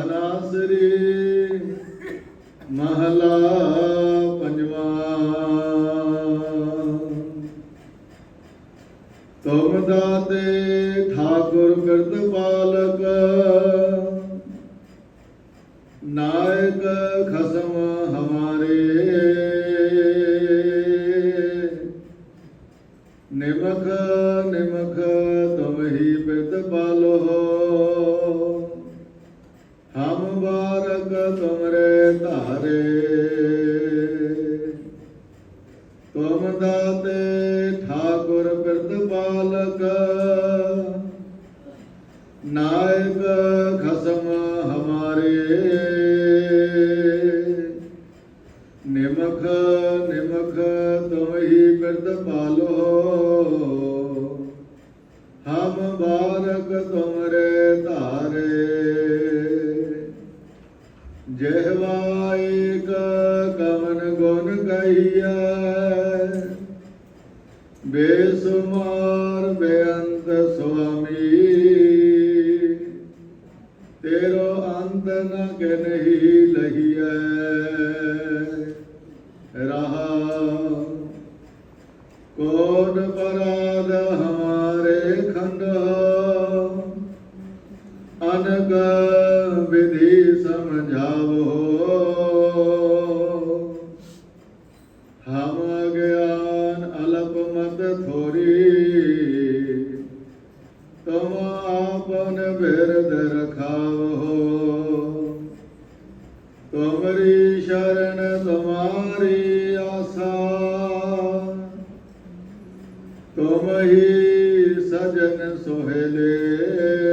ਆਸਰੇ ਮਹਲਾ ਪੰਜਵਾਂ। ਤੁਮ ਦਾਤੇ ਪਾਲਕ ਨਾਇਕ ਖਸਮ ਹਮਾਰੇ। ਨਿਮਖ ਨਿਮਖ ਤੁਮ ਹੀ ਪਾਲੋ। ਧਾਰੇ। ਤੁਮ ਦਾਤੇ ਠਾਕੁਰ ਬਿਰਦ ਪਾਲਕ। ਨਾਇਕ ਖਸਮ ਹਮਾਰੇ। ਨਿਮਖ ਨਿਮਖ ਤੁਮ ਹੀ ਬਿਰਦ ਪਾਲੋ। ਗੁਣ ਕਹੀਐ ਬੇਸੁਮਾਰ ਬੇਅੰਤ ਸੁਆਮੀ, ਤੇਰੋ ਅੰਤ ਨ ਕੇ ਨਹੀਂ ਲਹੀਐ। ਰਹਾ ਕੋਟ ਪਰਾਦ ਹਮਾਰੇ ਖੰਡ ਅਨਗ ਵਿਧੀ ਸਮਝਾਵੋ। ਥੋਰੀ ਤੁਮ ਆਪਨ ਬਿਰਦ ਰਖਾਵੋ। ਤੁਮਰੀ ਸ਼ਰਨ ਤੁਮਾਰੀ ਆਸਾ। ਤੁਮ ਹੀ ਸਜਨ ਸੋਹਲੇ।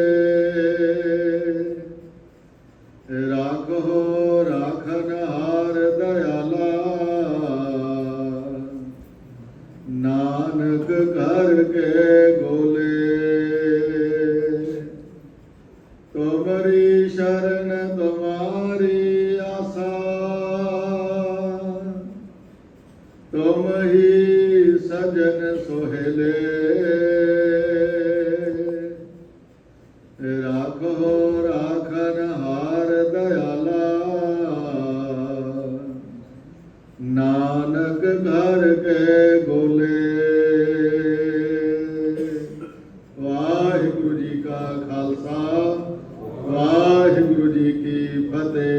हमारी आशा तुम ही सजन सोहले राखो राखन हार दयाला नानक घर के गोले ਵਾਹਿਗੁਰੂ ਜੀ ਕਾ ਖਾਲਸਾ ਵਾਹਿਗੁਰੂ ਕੀ ਫਤਿਹ